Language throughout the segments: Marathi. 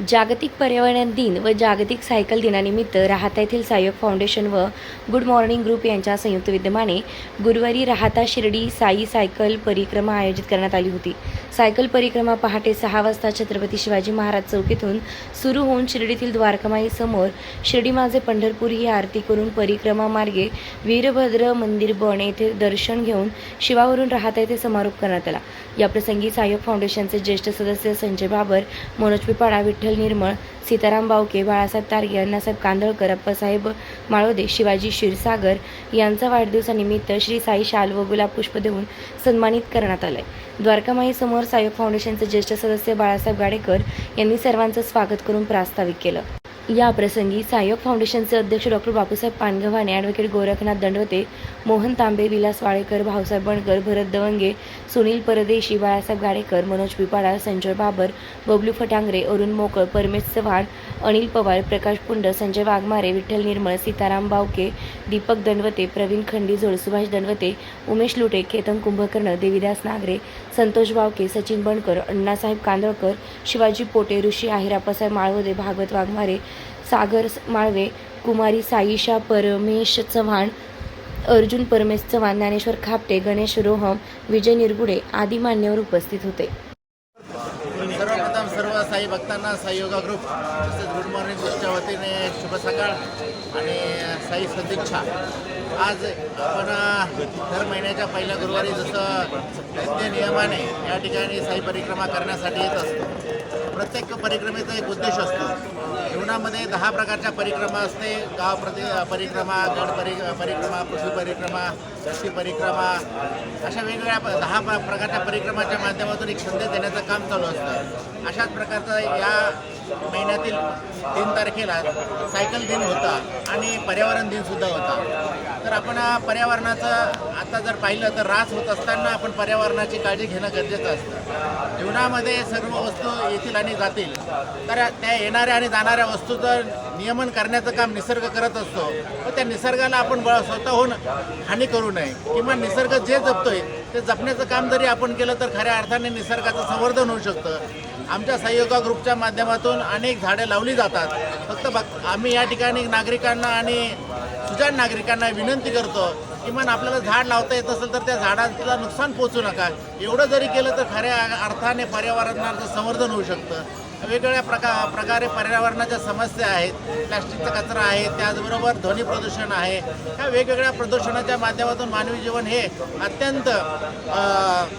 जागतिक पर्यावरण दिन व जागतिक सायकल दिनानिमित्त राहता येथील सायक फाउंडेशन व गुड मॉर्निंग ग्रुप यांच्या संयुक्त विद्यमाने गुरुवारी राहता शिर्डी साई सायकल परिक्रमा आयोजित करण्यात आली होती. सायकल परिक्रमा पहाटे सहा वाजता छत्रपती शिवाजी महाराज चौकीतून सुरू होऊन शिर्डीतील द्वारकामाई समोर शिर्डी माझे पंढरपूर ही आरती करून परिक्रमा मार्गे वीरभद्र मंदिर बन येथे दर्शन घेऊन शिवावरून राहता येथे समारोप करण्यात आला. याप्रसंगी सायक फाउंडेशनचे ज्येष्ठ सदस्य संजय बाबर मनोज पिपाडा विठ्ठल निर्मळ सीताराम बावके बाळासाहेब तारगे अण्णासाहेब कांदळकर अप्पासाहेब माळोदे शिवाजी क्षीरसागर यांचा वाढदिवसानिमित्त श्री साई शाल व गुलाब पुष्प देऊन सन्मानित करण्यात आलंय. आहे द्वारकामाईसमोर सायोग फाउंडेशनचे ज्येष्ठ सदस्य बाळासाहेब गाडेकर यांनी सर्वांचं स्वागत करून प्रास्ताविक केलं. या प्रसंगी सायोग फाउंडेशनचे अध्यक्ष डॉक्टर बापूसाहेब पानगव्हाणे ॲडव्होकेट गोरखनाथ दंडवते मोहन तांबे विलास वाळेकर भाऊसाहेब बनकर भरत दवंगे सुनील परदेशी बाळासाहेब गाडेकर मनोज पिपाडा संजय बाबर बबलू फटांगरे अरुण मोकळ परमेश चव्हाण अनिल पवार प्रकाश पुंड संजय वाघमारे विठ्ठल निर्मळ सीताराम बावके दीपक दंडवते प्रवीण खंडीजोळ सुभाष दंडवते उमेश लुटे केतन कुंभकर्ण देवीदास नागरे संतोष बावके सचिन बनकर अण्णासाहेब कांदळकर शिवाजी पोटे ऋषी आहेर आप्पासाहेब माळवदे भागवत वाघमारे सागर माळवे कुमारी साईशा परमेश चव्हाण अर्जुन परमेश चव्हाण ज्ञानेश्वर खापटे गणेश रोहम विजय निरगुडे आदी मान्यवर उपस्थित होते. साई भक्तांना साई योगा ग्रुप तसेच गुड मॉर्निंग ग्रुपच्या वतीने शुभ सकाळ आणि साई सदिच्छा. आज आपण दर महिन्याच्या पहिल्या गुरुवारी जसं नित्य नियमाने या ठिकाणी साई परिक्रमा करण्यासाठी येत असतो. प्रत्येक परिक्रमेचा एक उद्देश असतो. जीवनामध्ये दहा प्रकारच्या परिक्रमा असते. गाव प्रति परिक्रमा गड परि परिक्रमा पृथ्वी परिक्रमा शक्ती परिक्रमा अशा वेगवेगळ्या दहा प- प्रकारच्या परिक्रमाच्या माध्यमातून एक संदेश देण्याचं काम चालू असतं. अशाच प्रकारचा या महिन्यात तीन तारखेला सायकल दिन होता आणि पर्यावरण दिनसुद्धा होता. तर आपण पर्यावरणाचं आता जर पाहिलं तर ऱ्हास होत असताना आपण पर्यावरणाची काळजी घेणं गरजेचं असतं. जीवनामध्ये सर्व वस्तू येतील आणि जातील. तर त्या येणाऱ्या आणि जाणाऱ्या वस्तूचं नियमन करण्याचं काम निसर्ग करत असतो. व त्या निसर्गाला आपण स्वतःहून हानी करू नये किंवा निसर्ग जे जपतोय ते जपण्याचं काम जरी आपण केलं तर खऱ्या अर्थाने निसर्गाचं संवर्धन होऊ शकतं. आमच्या सहयोगा ग्रुपच्या माध्यमातून अनेक झाडे लावली जातात. फक्त बघ आम्ही या ठिकाणी नागरिकांना आणि सुजाण नागरिकांना विनंती करतो किमान आपल्याला झाड लावता येत असेल तर त्या झाडांचं नुकसान पोचू नका. एवढं जरी केलं तर खऱ्या अर्थाने पर्यावरणाचं संवर्धन होऊ शकतं. वेगवेगळ्या प्रका प्रकारे पर्यावरणाच्या समस्या आहेत. प्लॅस्टिकचा कचरा आहे त्याचबरोबर ध्वनी प्रदूषण आहे. ह्या वेगवेगळ्या प्रदूषणाच्या माध्यमातून मानवी जीवन हे अत्यंत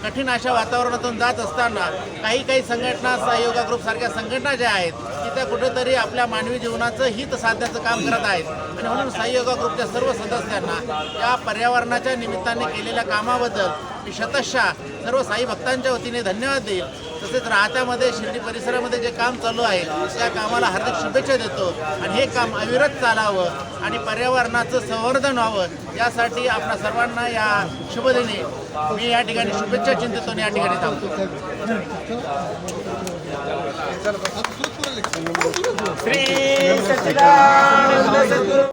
कठीण अशा वातावरणातून जात असताना काही काही संघटना सहयोगा ग्रुपसारख्या संघटना ज्या आहेत की त्या कुठेतरी आपल्या मानवी जीवनाचं हित साधण्याचं काम करत आहेत. आणि म्हणून सहयोगा ग्रुपच्या सर्व सदस्यांना या पर्यावरणाच्या निमित्ताने केलेल्या कामाबद्दल मी शतशः सर्व साई भक्तांच्या वतीने धन्यवाद देईल. तसेच राहत्यामध्ये शिर्डी परिसरामध्ये जे काम चालू आहे त्या कामाला हार्दिक शुभेच्छा देतो. आणि हे काम अविरत चालावं आणि पर्यावरणाचं संवर्धन व्हावं यासाठी आपल्या सर्वांना या शुभदिनी मी या ठिकाणी शुभेच्छा चिंतितो आणि या ठिकाणी थांबतो. श्री सच्चिदानंद